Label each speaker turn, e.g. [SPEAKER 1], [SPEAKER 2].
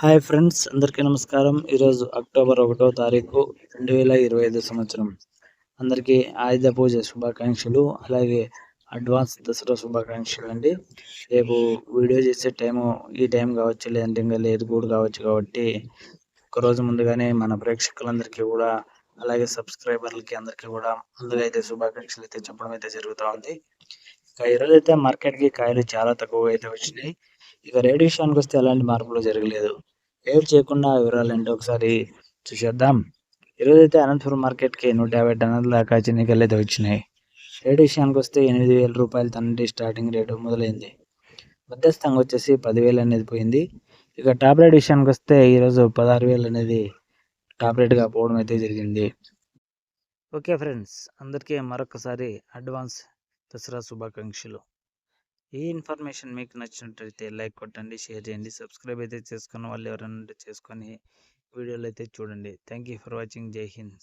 [SPEAKER 1] Hi friends అందరికీ నమస్కారం. ఈరోజు అక్టోబర్ ఒకటో తారీఖు రెండు వేల ఇరవై ఐదు సంవత్సరం. అందరికీ ఆయుధ పూజ శుభాకాంక్షలు అలాగే అడ్వాన్స్ దసరా శుభాకాంక్షలు అండి. రేపు వీడియో చేసే టైము ఈ టైం కావచ్చు లేదంటే ఇంకా లేదు కూడా కావచ్చు కాబట్టి ఒకరోజు ముందుగానే మన ప్రేక్షకులందరికీ కూడా అలాగే సబ్స్క్రైబర్లకి అందరికీ కూడా ముందుగా అయితే శుభాకాంక్షలు అయితే చెప్పడం అయితే జరుగుతూ ఉంది. ఇక ఈరోజు అయితే మార్కెట్కి కాయలు చాలా తక్కువగా అయితే వచ్చినాయి. ఇక రేట్ విషయానికి వస్తే ఎలాంటి మార్పులు జరగలేదు. లేట్ చేయకుండా వివరాలు ఏంటో ఒకసారి చూసేద్దాం. ఈరోజు అనంతపురం మార్కెట్కి నూట యాభై టన్నుల దాకా చిన్నికలు అయితే వచ్చినాయి రేటు విషయానికి వస్తే ఎనిమిది వేల రూపాయలు తనంటి స్టార్టింగ్ రేటు మొదలైంది. మధ్యస్థంగా వచ్చేసి పదివేలు అనేది పోయింది. ఇక టాప్ రేట్ విషయానికి వస్తే ఈరోజు పదహారు వేలు అనేది టాప్ రేట్గా పోవడం అయితే జరిగింది. ఓకే ఫ్రెండ్స్ అందరికీ మరొకసారి అడ్వాన్స్ దసరా శుభాకాంక్షలు. ఈ ఇన్ఫర్మేషన్ మీకు నచ్చినట్లయితే లైక్ కొట్టండి షేర్ చేయండి. సబ్స్క్రైబ్ అయితే చేసుకున్న వాళ్ళు ఎవరైనా చేసుకొని వీడియోలు అయితే చూడండి. Thank you for watching. Jai Hind.